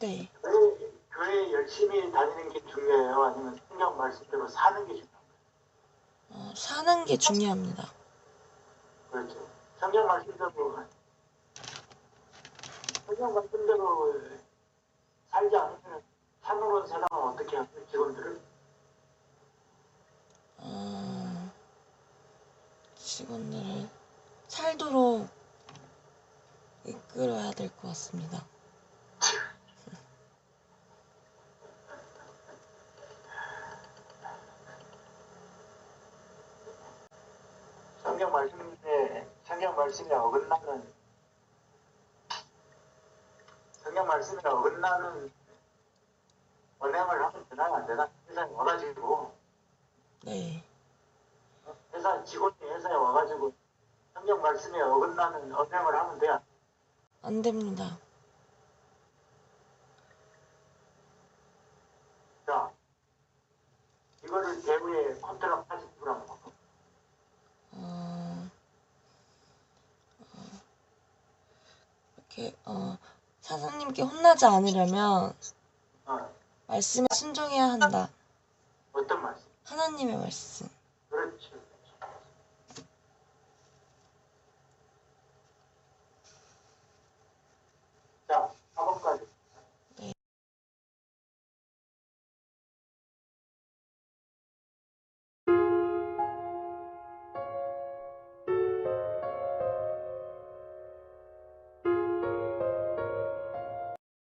네. 교회, 교회 열심히 다니는 게 중요해요? 아니면 성경 말씀대로 사는 게 중요해요? 어, 사는 게 중요합니다. 그렇죠. 성경 말씀대로 성경 말씀대로 살지 않으면 산으로 온 사람은 어떻게 하죠? 직원들을? 어, 직원들을 살도록 이끌어야 될 것 같습니다. 성경 말씀에 성경 말씀에 어긋나는 성경 말씀에 어긋나는 언행을 하면 되나 안 되나? 회사에 와가지고 네. 회사 직원이 회사에 와가지고 성경 말씀에 어긋나는 언행을 하면 돼요. 안 됩니다. 자, 이거를 대우에 컨트롤 80%라고 바꿔. 어, 어, 이렇게, 어, 사장님께 혼나지 않으려면 어, 말씀에 순종해야 한다. 어떤 말씀? 하나님의 말씀.